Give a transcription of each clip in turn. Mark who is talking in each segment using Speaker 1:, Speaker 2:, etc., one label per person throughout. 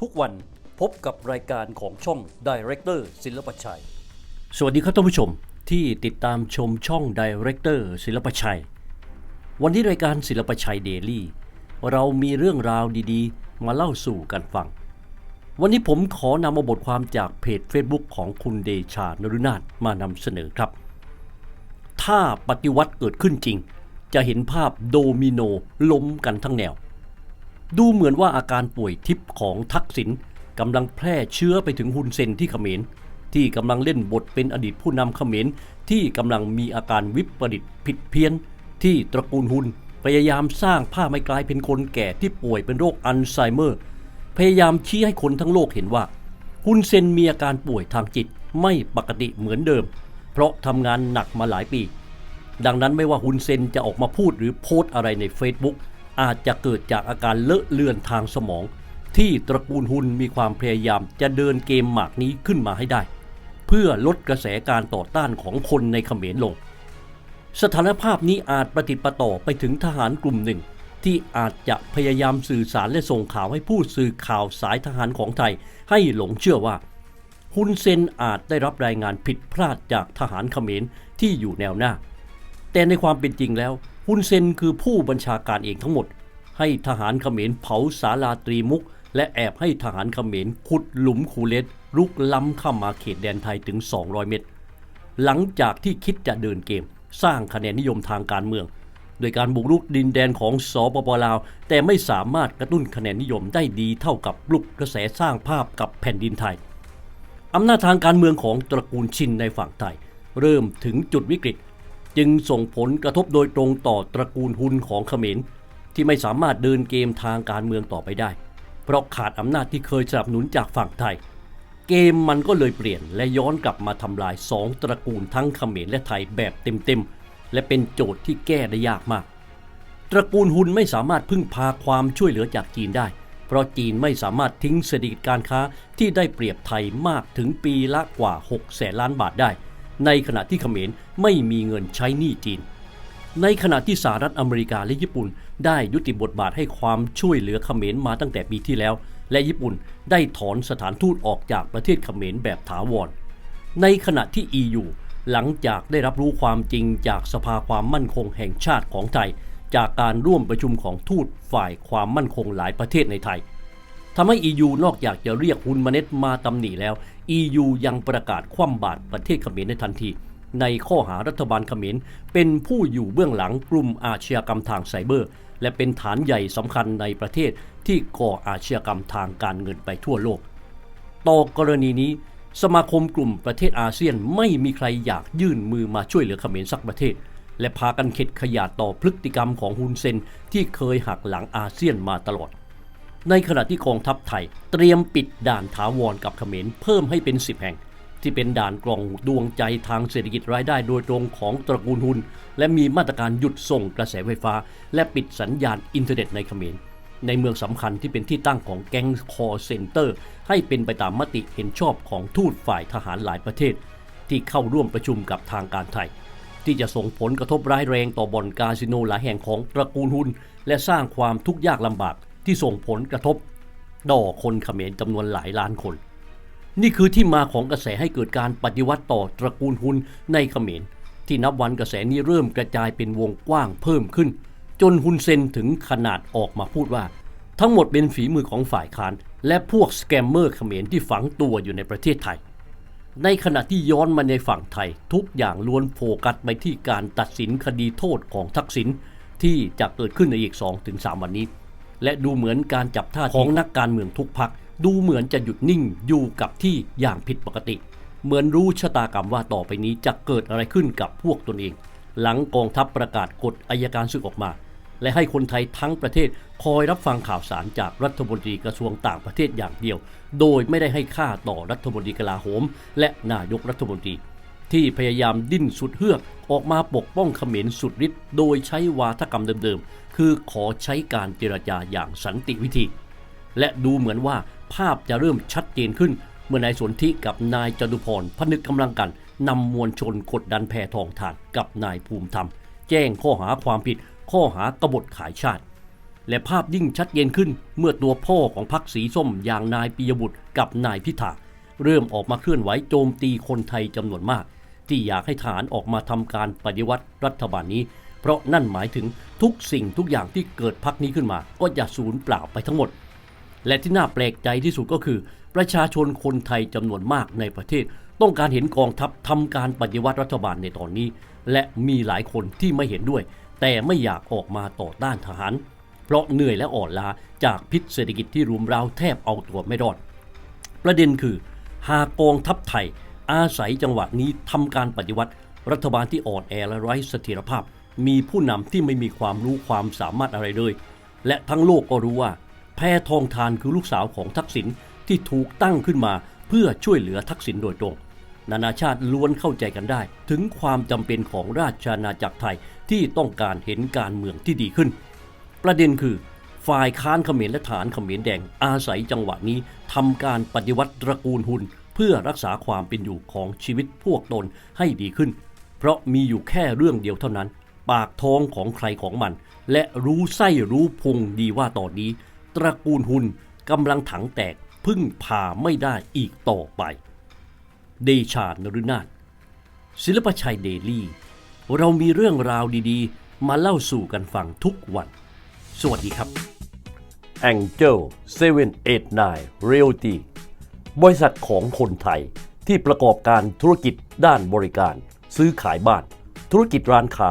Speaker 1: ทุกวันพบกับรายการของช่อง Director ศิลปชัย สวัสดีครับท่านผู้ชมที่ติดตามชมช่อง Director ศิลปชัย วันนี้รายการศิลปชัยเดลี่เรามีเรื่องราวดีๆ มาเล่าสู่กันฟัง วันนี้ผมขอนำเอาบทความจากเพจ Facebook ของคุณเดชานรุนาถมานำเสนอครับ ถ้าปฏิวัติเกิดขึ้นจริง จะเห็นภาพโดมิโนล้มกันทั้งแนว ดูเหมือนว่าอาการป่วยทิพย์ของทักษิณกำลังแพร่เชื้อไปถึงฮุนเซนที่เขมร ที่กำลังเล่นบทเป็นอดีตผู้นำเขมร ที่กำลังมีอาการวิปริตผิดเพี้ยน ที่ตระกูลฮุนพยายามสร้างภาพไม่กลายเป็นคนแก่ที่ป่วยเป็นโรคอัลไซเมอร์ พยายามชี้ให้คนทั้งโลกเห็นว่าฮุนเซนมีอาการป่วยทางจิตไม่ปกติเหมือนเดิม เพราะทำงานหนักมาหลายปี ดังนั้นไม่ว่าฮุนเซนจะออกมาพูดหรือโพสต์อะไรใน Facebook อาจจะเกิดจากอาการเลอะเลือนทางสมอง ที่ตระกูลฮุนมีความพยายามจะเดินเกมหมากนี้ขึ้นมาให้ได้ เพื่อลดกระแสการต่อต้านของคนในเขมรลง สถานภาพนี้อาจปฏิดประต่อไปถึงทหารกลุ่มหนึ่ง ที่อาจจะพยายามสื่อสารและส่งข่าวให้ผู้สื่อข่าวสายทหารของไทย ให้หลงเชื่อว่าฮุนเซนอาจได้รับรายงานผิดพลาดจากทหารเขมรที่อยู่แนวหน้า แต่ในความเป็นจริงแล้วุนเซนคือผู้บัญชาการเองทั้งหมด ให้ทหารเขมรเผาศาลาตรีมุก และแอบให้ทหารเขมรขุดหลุมคูเลตรุกล้ำเข้ามาเขตแดนไทยถึง 200 เมตร หลังจากที่คิดจะเดินเกม สร้างคะแนนนิยมทางการเมือง โดยการบุกรุกดินแดนของสปปลาว แต่ไม่สามารถกระตุ้นคะแนนนิยมได้ดีเท่ากับปลุกกระแสสร้างภาพกับแผ่นดินไทยอำนาจทางการเมืองของตระกูลชินในฝั่งไทย เริ่มถึงจุดวิกฤต จึงส่งผลกระทบโดยตรงต่อตระกูลฮุนของเขมรที่ไม่สามารถเดินเกมทางการเมืองต่อไปได้ เพราะขาดอำนาจที่เคยสนับสนุนจากฝั่งไทย เกมมันก็เลยเปลี่ยนและย้อนกลับมาทำลายสองตระกูลทั้งเขมรและไทยแบบเต็มๆ และเป็นโจทย์ที่แก้ได้ยากมาก ตระกูลฮุนไม่สามารถพึ่งพาความช่วยเหลือจากจีนได้ เพราะจีนไม่สามารถทิ้งเศรษฐกิจการค้าที่ได้เปรียบไทยมากถึงปีละกว่า6แสนล้านบาทได้ ในขณะที่เขมรไม่มีเงินใช้หนี้จีน ในขณะที่สหรัฐอเมริกาและญี่ปุ่น ได้ยุติบทบาทให้ความช่วยเหลือเขมรมาตั้งแต่ปีที่แล้ว และญี่ปุ่นได้ถอนสถานทูตออกจากประเทศเขมรแบบถาวร ในขณะที่ EU หลังจากได้รับรู้ความจริงจากสภาความมั่นคงแห่งชาติของไทย จากการร่วมประชุมของทูตฝ่ายความมั่นคงหลายประเทศในไทย ทำให้ EU นอกจากจะเรียกฮุนมาเน็ตมาตำหนิแล้ว EU ยังประกาศคว่ำบาตรประเทศเขมรในทันที ในข้อหารัฐบาลเขมรเป็นผู้อยู่เบื้องหลังกลุ่มอาชญากรรมทางไซเบอร์ และเป็นฐานใหญ่สำคัญในประเทศที่ก่ออาชญากรรมทางการเงินไปทั่วโลก ต่อกรณีนี้สมาคมกลุ่มประเทศอาเซียนไม่มีใครอยากยื่นมือมาช่วยเหลือเขมรสักประเทศ และพากันเข็ดขยาดต่อพฤติกรรมของฮุนเซนที่เคยหักหลังอาเซียนมาตลอด ในขณะที่กองทัพไทยเตรียมปิดด่านถาวรกับเขมรเพิ่มให้เป็น 10 แห่ง ที่เป็นด่านกรองดวงใจทางเศรษฐกิจรายได้โดยตรงของตระกูลฮุน และมีมาตรการหยุดส่งกระแสไฟฟ้า และปิดสัญญาณอินเทอร์เน็ตในเขมรในเมืองสำคัญที่เป็นที่ตั้งของแก๊งคอเซ็นเตอร์ ให้เป็นไปตามมติเห็นชอบของทูตฝ่ายทหารหลายประเทศ ที่เข้าร่วมประชุมกับทางการไทย ที่จะส่งผลกระทบร้ายแรงต่อบ่อนคาสิโนหลายแห่งของตระกูลหุน และสร้างความทุกข์ยากลำบาก ที่ส่งผลกระทบต่อคนเขมรจำนวนหลายล้านคน นี่คือที่มาของกระแสให้เกิดการปฏิวัติต่อตระกูลหุนในเขมร ที่นับวันกระแสนี้เริ่มกระจายเป็นวงกว้างเพิ่มขึ้น จนฮุนเซนถึงขนาดออกมาพูดว่า ทั้งหมดเป็นฝีมือของฝ่ายค้าน และพวกสแกมเมอร์เขมรที่ฝังตัวอยู่ในประเทศไทย ในขณะที่ย้อนมาในฝั่งไทย ทุกอย่างล้วนโฟกัสไปที่การตัดสินคดีโทษของทักษิณที่จะเกิดขึ้นในอีก 2-3 วันนี้ และดูเหมือนการจับท่าทีของนักการเมืองทุกพักดูเหมือนจะหยุดนิ่งอยู่กับที่อย่างผิดปกติ เหมือนรู้ชะตากรรมว่าต่อไปนี้จะเกิดอะไรขึ้นกับพวกตนเอง หลังกองทัพประกาศกฎอายการศึกออกมา และให้คนไทยทั้งประเทศคอยรับฟังข่าวสารจากรัฐมนตรีกระทรวงต่างประเทศอย่างเดียว โดยไม่ได้ให้ค่าต่อรัฐมนตรีกลาโหม และนายกรัฐมนตรี ที่พยายามดิ้นสุดเฮือกออกมาปกป้องเขมรสุดฤทธิ์โดยใช้วาทกรรมเดิมๆ คือขอใช้การเจรจาอย่างสันติวิธี และดูเหมือนว่าภาพจะเริ่มชัดเจนขึ้น เมื่อนายสนธิกับนายจตุพรพนึกกำลังกันนำมวลชนกดดันแพทองทานกับนายภูมิธรรม แจ้งข้อหาความผิด ข้อหากบฏขายชาติ และภาพยิ่งชัดเจนขึ้นเมื่อตัวพ่อของพรรคสีส้มอย่างนายปิยบุตรกับนายพิธาเริ่มออกมาเคลื่อนไหวโจมตีคนไทยจำนวนมาก ที่อยากให้ทหารออกมาทำการปฏิวัติรัฐบาลนี้ เพราะนั่นหมายถึงทุกสิ่งทุกอย่างที่เกิดพักนี้ขึ้นมา ก็จะสูญเปล่าไปทั้งหมด และที่น่าแปลกใจที่สุดก็คือ ประชาชนคนไทยจำนวนมากในประเทศ ต้องการเห็นกองทัพทำการปฏิวัติรัฐบาลในตอนนี้ และมีหลายคนที่ไม่เห็นด้วย แต่ไม่อยากออกมาต่อต้านทหาร เพราะเหนื่อยและอ่อนล้าจากพิษเศรษฐกิจที่รุมเร้าแทบเอาตัวไม่รอด ประเด็นคือ หากกองทัพไทยอาศัยจังหวะนี้ทำการปฏิวัติรัฐบาลที่อ่อนแอและไร้เสถียรภาพ มีผู้นำที่ไม่มีความรู้ความสามารถอะไรเลย และทั้งโลกก็รู้ว่า แพทองทานคือลูกสาวของทักษิณที่ถูกตั้งขึ้นมาเพื่อช่วยเหลือทักษิณโดยตรง นานาชาติล้วนเข้าใจกันได้ ถึงความจำเป็นของราชอาณาจักรไทยที่ต้องการเห็นการเมืองที่ดีขึ้น ประเด็นคือ ฝ่ายค้านเขมรและฐานเขมรแดงอาศัยจังหวะนี้ทำการปฏิวัติตระกูลหุนเพื่อรักษาความเป็นอยู่ของชีวิตพวกตนให้ดีขึ้น เพราะมีอยู่แค่เรื่องเดียวเท่านั้น ปากท้องของใครของมัน และรู้ไส้รู้พุงดีว่าตอนนี้ ตระกูลหุนกำลังถังแตกพึ่งพาไม่ได้อีกต่อไป เดชานฤนาถศิลปชัยเดลี่ เรามีเรื่องราวดีๆ มาเล่าสู่กันฟังทุกวัน สวัสดีครับ Angel 789 Realty บริษัทของคนไทยที่ประกอบการธุรกิจด้านบริการ ซื้อขายบ้าน ธุรกิจร้านค้า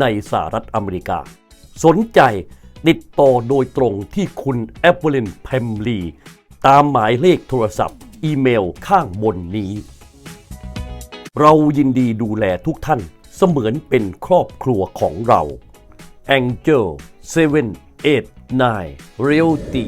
Speaker 1: ในสหรัฐอเมริกา สนใจติดต่อโดยตรงที่คุณแอปเปิลินแพมลีตามหมายเลขโทรศัพท์ อีเมลข้างบนนี้ เรายินดีดูแลทุกท่านเสมือนเป็นครอบครัวของเรา Angel 789 Realty